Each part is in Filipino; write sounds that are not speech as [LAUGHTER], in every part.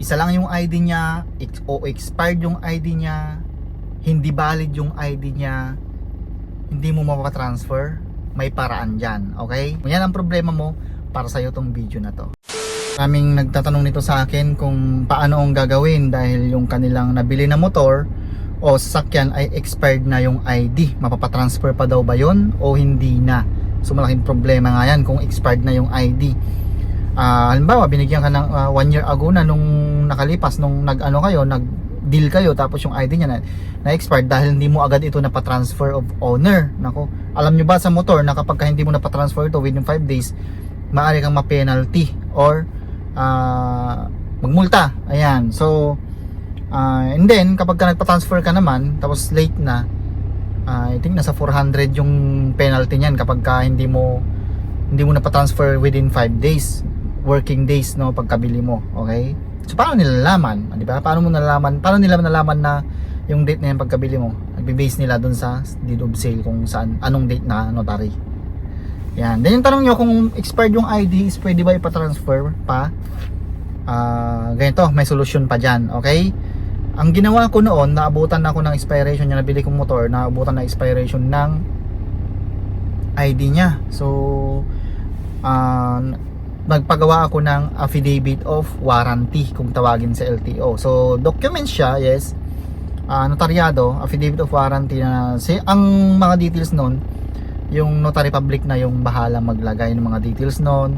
isa lang yung ID niya, o expired yung ID niya, hindi valid yung ID niya, hindi mo mapatransfer, may paraan dyan, okay? Kung yan ang problema mo, para sa'yo tong video na to. Kaming nagtatanong nito sa akin kung paano ang gagawin dahil yung kanilang nabili na motor o sasakyan ay expired na yung ID. Mapapatransfer pa daw ba yon o hindi na? So malaking problema nga yan kung expired na yung ID. Ah, halimbawa, binigyan ka ng ah, one year ago na nung nakalipas, nung nag-ano kayo, nag deal kayo tapos yung ID niya na, na expired dahil hindi mo agad ito napatransfer of owner. Nako, alam nyo ba sa motor na kapag ka hindi mo napatransfer ito within 5 days, maaari kang ma-penalty or ah, magmulta. Ayan. So, ah, and then kapag ka nagpa-transfer ka naman tapos late na, ah, I think nasa 400 yung penalty niyan kapag ka hindi mo hindi mo napatransfer within 5 days working days no pagkabili mo okay? So paano nila nalaman di ba? Paano mo nalaman paano nila nalaman na yung date na yung pagkabili mo? Nagbe-base nila dun sa deed of sale kung saan anong date na notary. Yan. Then yung tanong nyo kung expired yung ID is pwede ba ipatransfer pa? Ah ganito may solusyon pa dyan okay? Ang ginawa ko noon naabutan ako ng expiration yung nabili kong motor naabutan na expiration ng ID niya. So ah nagpagawa ako ng affidavit of warranty kung tawagin sa LTO. So documents siya, yes. ah notaryado, affidavit of warranty na si ang mga details noon yung notary public na yung bahala maglagay ng mga details noon.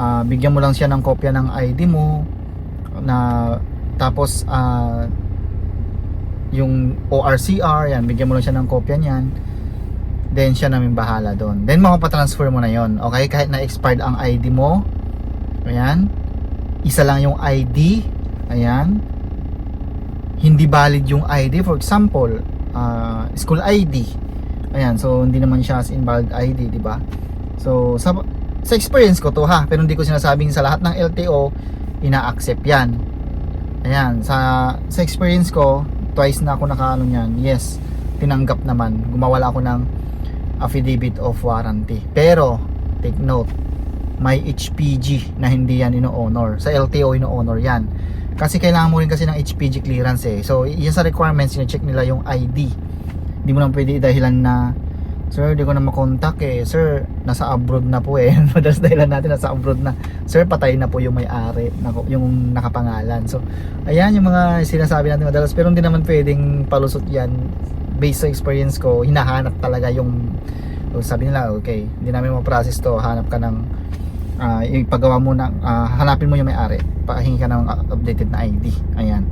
Ah, bigyan mo lang siya ng kopya ng ID mo na tapos ah yung ORCR, yan, bigyan mo lang siya ng kopya niyan then siya namin bahala doon. Then mapapatransfer mo na yon Okay? Kahit na expired ang ID mo. Ayan. Isa lang yung ID. Ayan. Hindi valid yung ID. For example, ah, school ID. Ayan. So, hindi naman siya as invalid ID, di ba? So, sa, sa experience ko to ha. Pero hindi ko sinasabing sa lahat ng LTO, ina-accept yan. Ayan. Sa, sa experience ko, twice na ako nakaano niyan. Yes. Tinanggap naman. Gumawala ako ng affidavit of warranty. Pero, take note, may HPG na hindi yan ino-honor. Sa LTO ino-honor yan. Kasi kailangan mo rin kasi ng HPG clearance eh. So, yan sa requirements, sine-check nila yung ID. Hindi mo lang pwede dahilan na Sir, di ko na makontak eh. Sir, nasa abroad na po eh. [LAUGHS] Madalas dahilan natin nasa abroad na. Sir, patay na po yung may-ari, yung nakapangalan. So, ayan yung mga sinasabi natin madalas. Pero hindi naman pwedeng palusot yan. Based sa experience ko, hinahanap talaga yung sabi nila, okay, hindi namin ma-process to. Hanap ka ng ah ipagawa mo ng ah, hanapin mo yung may-ari. Pahingi ka ng updated na ID. Ayan.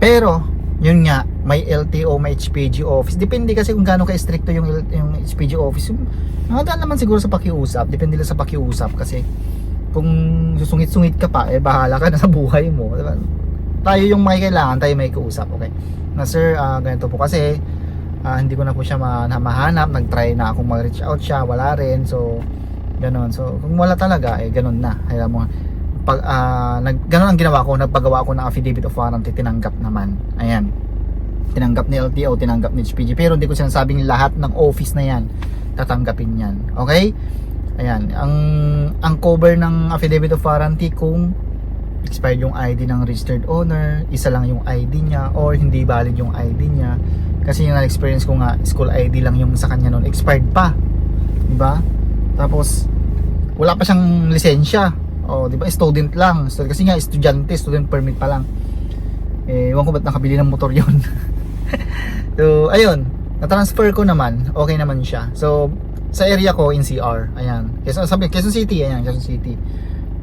Pero, yun nga, may LTO, may HPG office. Depende kasi kung gaano ka-stricto yung, L- yung HPG office. Yung, nakadaan naman siguro sa pakiusap. Depende lang sa pakiusap kasi kung susungit-sungit ka pa, eh bahala ka na sa buhay mo. Diba? Tayo yung may kailangan, tayo may kausap. Okay. Na sir, ah, ganito po kasi ah, hindi ko na po siya ma- mahanap. Nag-try na akong mag-reach out siya. Wala rin. So, ganon. So, kung wala talaga, eh ganon na. Kaya mo, pag, ah, nag, ganon ang ginawa ko. Nagpagawa ako ng affidavit of warranty. Tinanggap naman. Ayan. Tinanggap ni LTO, tinanggap ni HPG. Pero hindi ko sinasabing lahat ng office na yan tatanggapin yan. Okay? Ayan. Ang, ang cover ng affidavit of warranty kung expired yung ID ng registered owner, isa lang yung ID niya, or hindi valid yung ID niya. Kasi yung na-experience ko nga, school ID lang yung sa kanya noon, expired pa. Di ba? Tapos, wala pa siyang lisensya. O, di ba? Student lang. So, kasi nga, estudyante, student permit pa lang. Eh, ewan ko ba't nakabili ng motor yon [LAUGHS] so, ayun. Na-transfer ko naman. Okay naman siya. So, sa area ko, NCR. Ayan. Quezon, sabi, Quezon City. Ayan, Quezon City.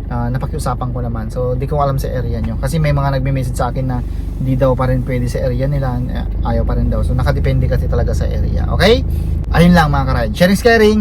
Ah, napakiusapan ko naman. So, di ko alam sa area nyo. Kasi may mga nagme-message sa akin na hindi daw pa rin pwede sa area nila. Eh, Ayaw pa rin daw. So, nakadepende kasi talaga sa area. Okay? Ayun lang mga karad. Sharing is caring.